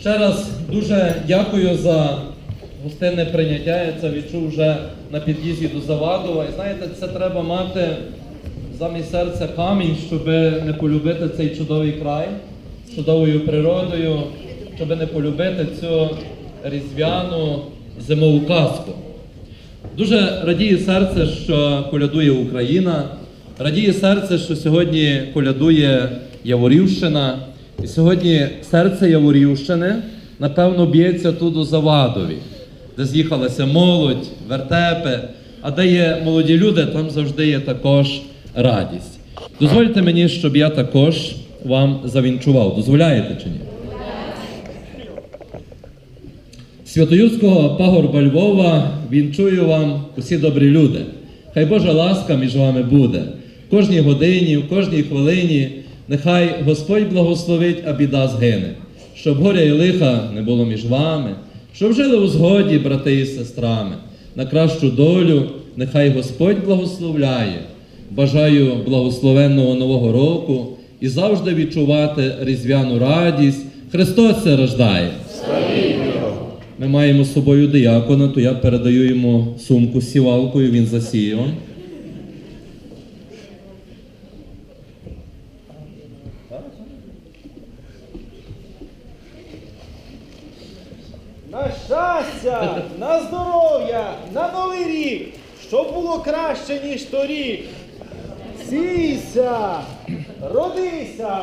Ще раз дуже дякую за гостинне прийняття. Я це відчув вже на під'їзді до Завадова. І знаєте, це треба мати замість серця камінь, щоб не полюбити цей чудовий край чудовою природою, щоб не полюбити цю різдвяну зимову казку. Дуже радіє серце, що колядує Україна. Радіє серце, що сьогодні колядує Яворівщина. І сьогодні серце Яворівщини, напевно, б'ється тут у Завадові, де з'їхалася молодь, вертепи. А де є молоді люди, там завжди є також радість. Дозвольте мені, щоб я також вам завінчував. Дозволяєте чи ні? Святоюрського пагорба Львова вінчую вам усі добрі люди. Хай Божа ласка між вами буде. В кожній годині, в кожній хвилині, нехай Господь благословить, а біда згине, щоб горя і лиха не було між вами, щоб жили у згоді, брати і сестрами. На кращу долю нехай Господь благословляє. Бажаю благословенного Нового року і завжди відчувати різдвяну радість. Христос це рождає. Ми маємо з собою диякона, то я передаю йому сумку з сівалкою, він засіє. На щастя, на здоров'я, на новий рік, щоб було краще, ніж торік. Сійся, родися,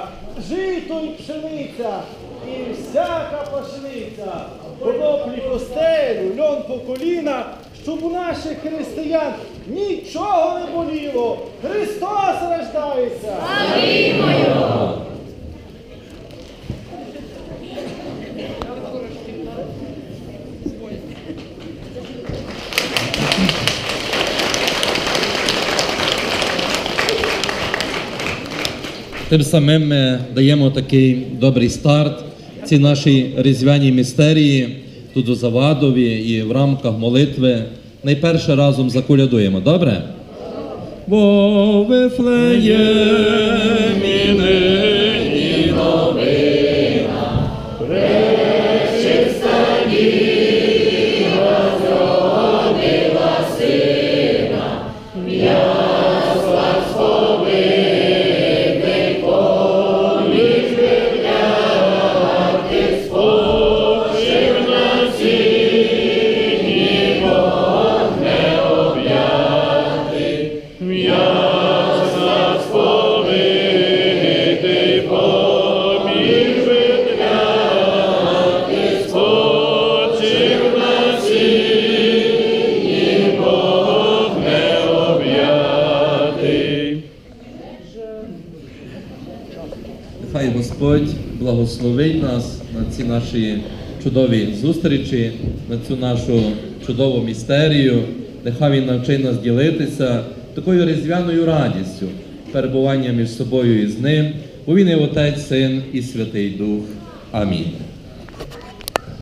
жито й пшениця, і всяка пашниця, коноплі костелю, льон по коліна, щоб у наших християн нічого не боліло. Христос рождається! Тим самим ми даємо такий добрий старт цій нашій різдвяній містерії тут у Завадові і в рамках молитви. Найперше разом заколядуємо, добре? Во Вифлеємі нині новина, Нехай Господь благословить нас на ці наші чудові зустрічі, на цю нашу чудову містерію. Нехай Він навчить нас ділитися такою різдвяною радістю, перебування між собою і з ним. Бо він і Отець, Син і Святий Дух. Амінь.